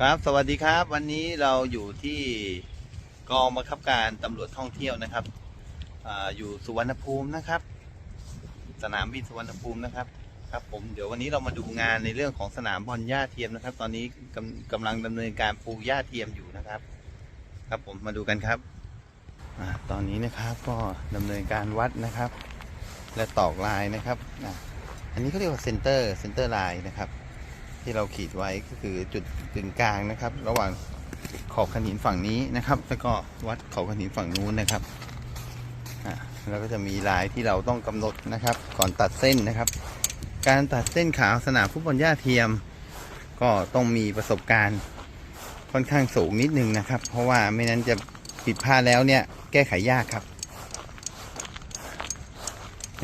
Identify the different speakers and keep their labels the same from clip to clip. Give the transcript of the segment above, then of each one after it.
Speaker 1: ครับ สวัสดีครับ วันนี้เราอยู่ที่กองบังคับการตำรวจท่องเที่ยวนะครับออยู่สุวรรณภูมินะครับ สนามบินสุวรรณภูมินะครับ ครับผมเดี๋ยววันนี้เรามาดูงานในเรื่องของสนามบอลหญ้าเทียมนะครับ ตอนนี้กำกำลังดำเนินการปูหญ้าเทียมอยู่นะครับ ครับผมมาดูกันครับอตอนนี้นะครับก็ดำเนินการวัดนะครับ และตอกลายนะครับออันนี้เขาเรียกว่าเซนเตอร์เซนเตอร์ไลน์นะครับ ที่เราขีดไว้ก็คือจุดกึ่งกลางนะครับ ระหว่างขอบขนหินฝั่งนี้นะครับ แล้วก็วัดขอบขนหินฝั่งนู้นนะครับแล้วก็จะมีลายที่เราต้องกำหนดนะครับ ก่อนตัดเส้นนะครับ การตัดเส้นขาวสนามฟุตบอลหญ้าเทียม ก็ต้องมีประสบการณ์ค่อนข้างสูงนิดนึงนะครับ เพราะว่าไม่นั้นจะผิดพลาดแล้วเนี่ยแก้ไขยากครับ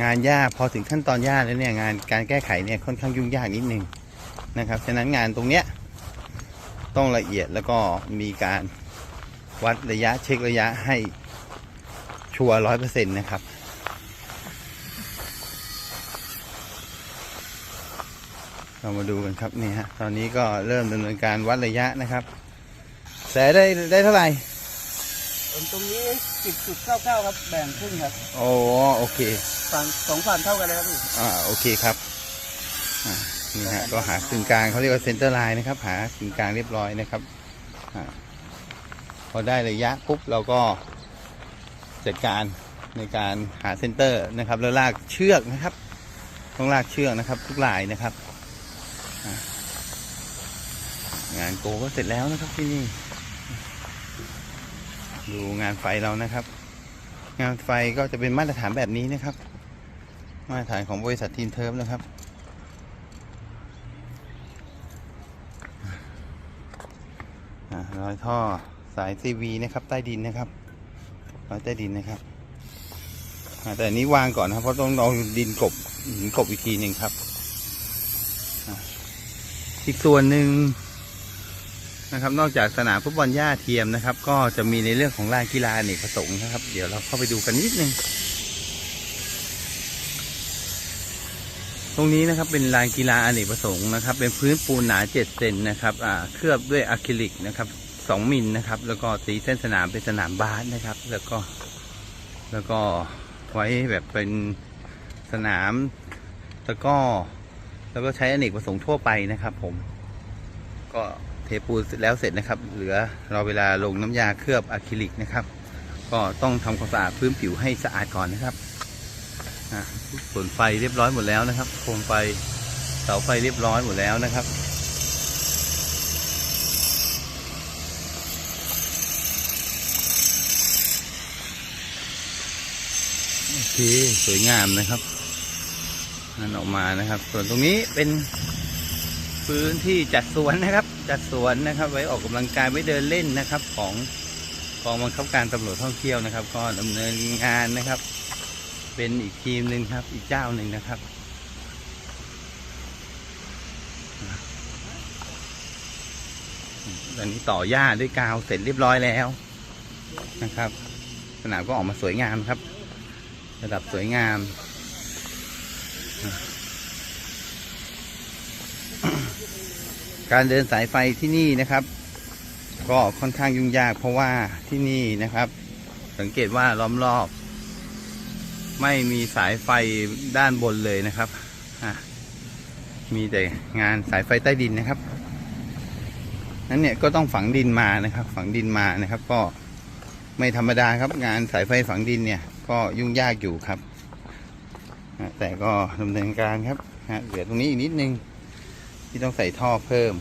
Speaker 1: งานยากพอถึงขั้นตอนยากแล้วเนี่ยงานการแก้ไขเนี่ยค่อนข้างยุ่งยากนิดนึง นะครับฉะนั้นงานตรงเนี้ยต้องละเอียดแล้วก็มีการวัดระยะเช็คระยะให้ชัวร์ร้อยเปอร์เซ็นต์นะครับเรามาดูกันครับนี่ฮะตอนนี้ก็เริ่มดำเนินการวัดระยะนะครับ แสได้ได้เท่าไหร่
Speaker 2: ผมตรงนี้สิบจุดเก้าเก้าครับแบ่งครึ่งครับ
Speaker 1: โอ้โอเค
Speaker 2: ฝั่งสองฝั่งเท่ากันเลยครับพี่
Speaker 1: อ่าโอเคครับอ่า นี่ฮะก็หากึ่งกลางเขาเรียกว่าเซนเตอร์ไลน์นะครับ หากึ่งกลางเรียบร้อยนะครับพอได้ระยะปุ๊บเราก็จัดการในการหาเซนเตอร์นะครับแล้วลากเชือกนะครับ ต้องลากเชือกนะครับ ทุกลายนะครับ งานโกก็เสร็จแล้วนะครับที่นี่ดูงานไฟเรานะครับ งานไฟก็จะเป็นมาตรฐานแบบนี้นะครับ มาตรฐานของบริษัททีมเทิร์ฟนะครับ อะ รอยท่อสายซีวีนะครับ ใต้ดินนะครับรอยใต้ดินนะครับแต่อันนี้วางก่อนนะครับ เพราะต้องเอาดินกบหินกบอีกทีหนึ่งครับ อีกส่วนหนึ่งนะครับ นอกจากสนามฟุตบอลหญ้าเทียมนะครับ ก็จะมีในเรื่องของลานกีฬาอเนกประสงค์นะครับ เดี๋ยวเราเข้าไปดูกันนิดนึง ตรงนี้นะครับเป็นลานกีฬาอเนกประสงค์นะครับ เป็นพื้นปูนหนา7เซนนะครับอ่าเคลือบด้วยอะคริลิกนะครับ2มิลนะครับ แล้วก็ตีเส้นสนามเป็นสนามบาสนะครับ แล้วก็แล้วก็ไว้แบบเป็นสนามตะก้อแล้วก็ใช้อเนกประสงค์ทั่วไปนะครับ ผม ก็เทปูนแล้วเสร็จนะครับ เหลือราเวลาลงน้ำยาเคลือบอะคริลิกนะครับ ก็ต้องทำความสะอาดพื้นผิวให้สะอาดก่อนนะครับ ส่วนไฟเรียบร้อยหมดแล้วนะครับ โคมไฟเสาไฟเรียบร้อยหมดแล้วนะครับโอเคสวยงามนะครับนั่นออกมานะครับ ส่วนตรงนี้เป็นพื้นที่จัดสวนนะครับ จัดสวนนะครับ ไว้ออกกำลังกายไว้เดินเล่นนะครับ ของกองบังคับการตำรวจท่องเที่ยวนะครับ ก็ดำเนินงานนะครับ เป็นอีกทีมหนึ่งครับ อีกเจ้าหนึ่งนะครับตอนนี้ต่อหญ้าด้วยกาวเสร็จเรียบร้อยแล้วนะครับ สนามก็ออกมาสวยงามครับ ระดับสวยงามการเดินสายไฟที่นี่นะครับ ก็ค่อนข้างยุ่งยากเพราะว่าที่นี่นะครับ สังเกตว่าล้อมรอบ ไม่มีสายไฟด้านบนเลยนะครับอะมีแต่งานสายไฟใต้ดินนะครับ นั้นเนี่ยก็ต้องฝังดินมานะครับ ฝังดินมานะครับ ก็ไม่ธรรมดาครับ งานสายไฟฝังดินเนี่ย ก็ยุ่งยากอยู่ครับแต่ก็ดำเนินการครับเหลือตรงนี้อีกนิดนึงที่ต้องใส่ท่อเพิ่ม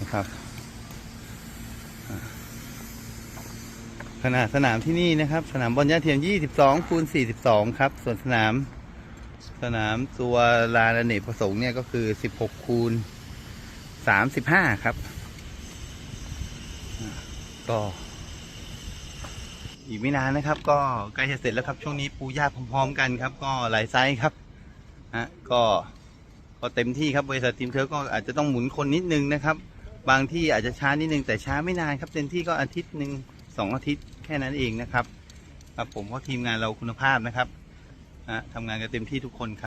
Speaker 1: นะครับ ขนาดสนามที่นี่นะครับ สนามบอลหญ้าเทียม 22คูณ42 ครับ ส่วนสนามสนามตัวลานอเนกประสงค์เนี่ยก็คือ 16คูณ35 ครับ ก็ อีกไม่นานนะครับ ก็ใกล้จะเสร็จแล้วครับ ช่วงนี้ปูหญ้าพร้อมๆกันครับ ก็หลายไซส์ครับฮะก็ก็เต็มที่ครับบริษัททีมเธอก็อาจจะต้องหมุนคนนิดนึงนะครับ บางที่อาจจะช้านิดนึงแต่ช้าไม่นานครับเต็มที่ก็อาทิตย์หนึ่งสองอาทิตย์ แค่นั้นเองนะครับครับผมเพราะทีมงานเราคุณภาพนะครับอะทำงานกันเต็มที่ทุกคนครับ